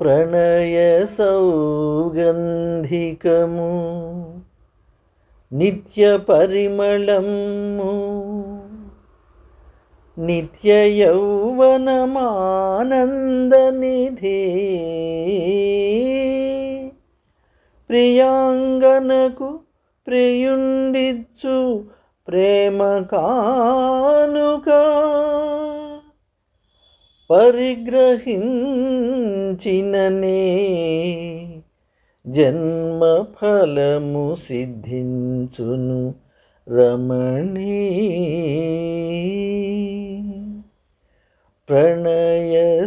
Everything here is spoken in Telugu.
ప్రణయ సౌగంధికము నిత్య పరిమళము నిత్య యౌవనమానందనిధి ప్రియాంగనకు ప్రియుండిచ్చు ప్రేమకా పరిగ్రహించిననే జన్మ ఫలము సిద్ధించును రమణీ. ప్రణయ